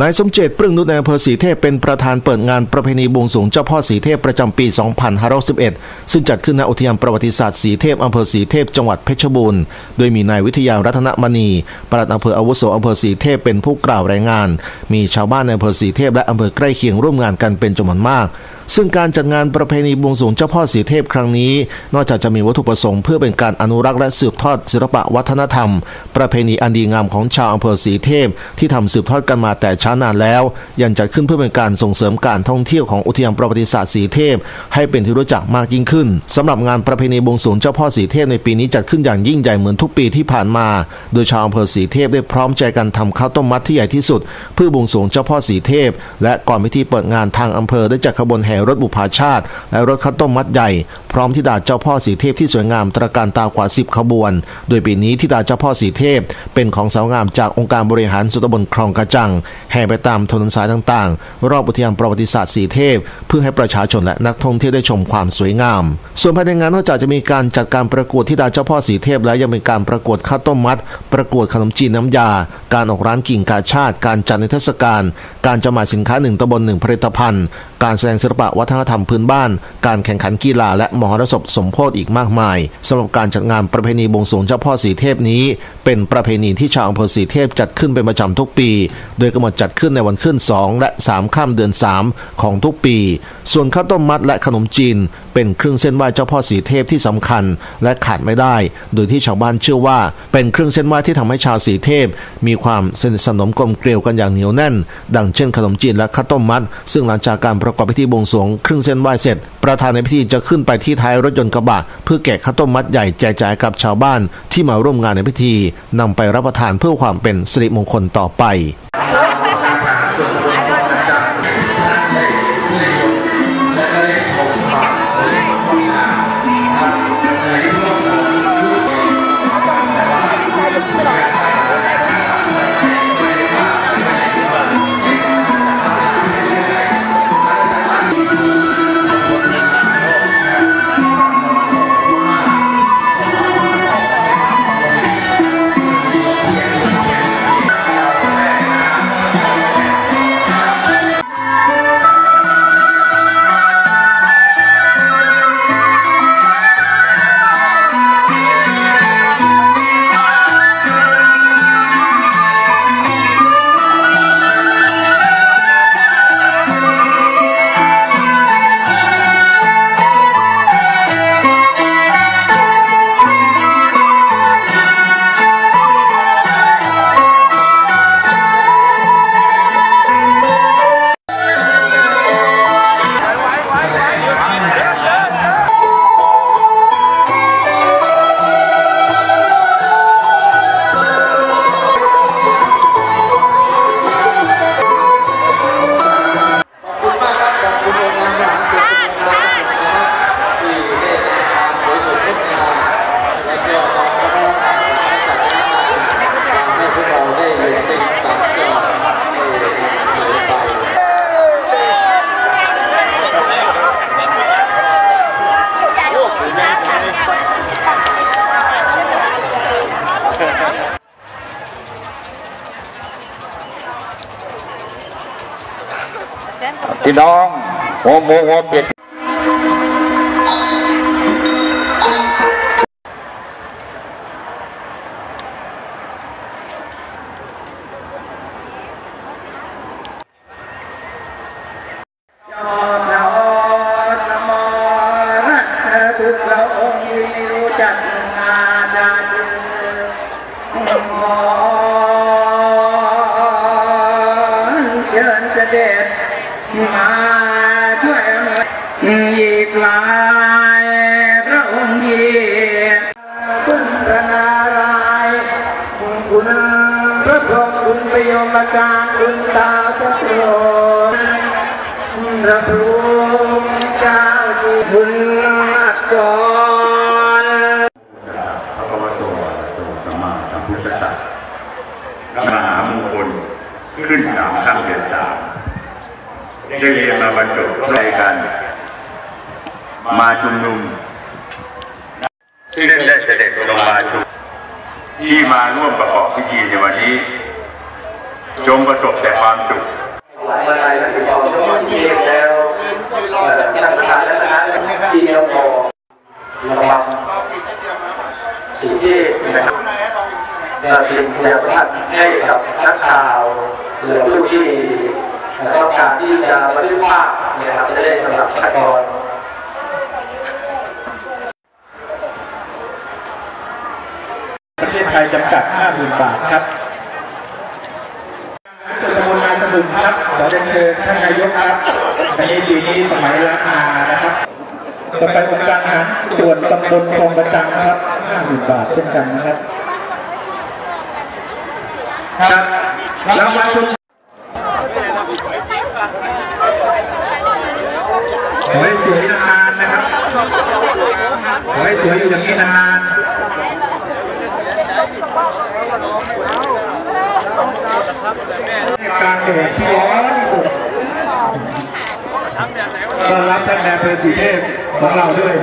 นายสมเจตปรึงนุชในอำเภอสีเทพเป็นประธานเปิดงานประเพณีบวงสรวงเจ้าพ่อสีเทพประจำปี 2511 ซึ่งจัดขึ้นณอุทยานประวัติศาสตร์สีเทพอำเภอสีเทพจังหวัดเพชรบูรณ์ โดยมีนายวิทยารัตนมณีปลัดอำเภออาวุโสอำเภอสีเทพเป็นผู้กล่าวรายงาน มีชาวบ้านในอำเภอสีเทพและอำเภอใกล้เคียงร่วมงานกันเป็นจำนวนมาก ซึ่งการจัดงานประเพณีบวงสรวงเจ้าพ่อสีเทพครั้งนี้ นอกจากจะมีวัตถุประสงค์เพื่อเป็นการอนุรักษ์และสืบทอดศิลปะวัฒนธรรม ประเพณีอันดีงามของชาวอำเภอสีเทพ ที่ทำสืบทอดกันมาแต่ช้านานแล้ว ยังจัดขึ้นเพื่อเป็นการส่งเสริมการท่องเที่ยวของอุทยานประวัติศาสตร์สีเทพ ให้เป็นที่รู้จักมากยิ่งขึ้นสำหรับงานประเพณีบวงสรวงเจ้าพ่อสีเทพในปีนี้จัดขึ้นอย่างยิ่งใหญ่เหมือนทุกปีที่ผ่านมา โดยชาวอำเภอสีเทพได้พร้อมใจกันทำข้าวต้มมัดที่ใหญ่ที่สุด เพื่อบวงสรวงเจ้าพ่อสีเทพ และก่อนพิธีเปิดงานทางอำเภอได้จัดขบวนแห่รถบุพาชาติ และรถคัตต้มมัดใหญ่ พร้อมทิดาเจ้าพ่อสีเทพที่สวยงามตระการตากว่าสิบขบวน โดยปีนี้ทิดาเจ้าพ่อสีเทพ เป็นของสาวงามจากองค์การบริหารสุตบลคลองกระจัง แห่ไปตามถนนสายต่างๆ รอบอุทยานประวัติศาสตร์สีเทพ เพื่อให้ประชาชนและนักท่องเที่ยวได้ชมความสวยงาม ส่วนภายในงานนอกจากจะมีการจัดการประกวดทิดาเจ้าพ่อสีเทพ แล้วยังมีการประกวดข้าวต้มมัด ประกวดขนมจีนน้ำยา การออกร้านกิ่งกาชาติ การจัดในเทศกาลการจำหน่ายสินค้าหนึ่งตำบลหนึ่งผลิตภัณฑ์การแสดงศิลปะวัฒนธรรมพื้นบ้าน การแข่งขันกีฬาและมหรสพสมโพธิอีกมากมายสำหรับการจัดงานประเพณีบวงสรวงเจ้าพ่อสีเทพนี้ เป็นประเพณีที่ชาวอำเภอสีเทพจัดขึ้นเป็นประจำทุกปี โดยกำหนดจัดขึ้นในวันขึ้น 2 และ3ค่ำเดือน 3 ของทุกปี ส่วนข้าวต้มมัดและขนมจีน เป็นเครื่องเส้นไหว้เจ้าพ่อสีเทพที่สำคัญ และขาดไม่ได้ โดยที่ชาวบ้านเชื่อว่า เป็นเครื่องเส้นไหว้ที่ทำให้ชาวสีเทพ มีความสนิทสนมกลมเกลียวกันอย่างเหนียวแน่น ดังเช่นขนมจีนและข้าวต้มมัด ซึ่งหลังจากการประกอบพิธีบวงสรวงเครื่องเส้นไหว้เสร็จ ประธานในพิธีจะขึ้นไปที่ท้ายรถยนต์กระบะเพื่อแกะข้าวต้มมัดใหญ่แจกจ่ายกับชาวบ้านที่มาร่วมงานในพิธีนำไปรับประทานเพื่อความเป็นสิริมงคลต่อไป พี่น้องหัวหมูหัวเป็ดทุกเราองค์รู้จัก พยมอาจารย์คุณตาพระโสระพรูเจ้าที่คุณอักษรพระพุทธตัวตัวสมมาสัมพุทธสัตว์มหามงคลขึ้นสามข้ามเดือนสามได้เรียนมาบรรจบเข้าใจกัน มาชุมนุม ซึ่งได้เสด็จลงมาชุมที่มาร่วมประกอบพิธีใน จงประสบแต่ความสุขมาลัยและติดต่อเจ้าหน้าที่แล้วเอ่อทางทหารและทหารที่เราพอระวังสิ่งที่นะครับเราจึงพยายามท่านให้กับนักข่าวหรือผู้ที่ต้องการที่จะบันทึกภาพนี่ยครับจะได้สำหรับขั้นตอนประเทศไทยจำกัด 50,000 บาทครับ ตมนต์นาสมุนครับขอเรียนเชิญท่านนายกครับในปีนี้สมัยล้านนานะครับต่อไปองค์การอาหารส่วนตำบลคลองประจังครับ50บาทเช่นกันนะครับ ครับรางวัลชุดขอให้สวยนานนะครับขอให้สวยอยู่อย่างนี้นานๆ การเกิดที่ร้อนที่สุดต้อนรับท่านแดนเพอร์สีเทพของเราด้วย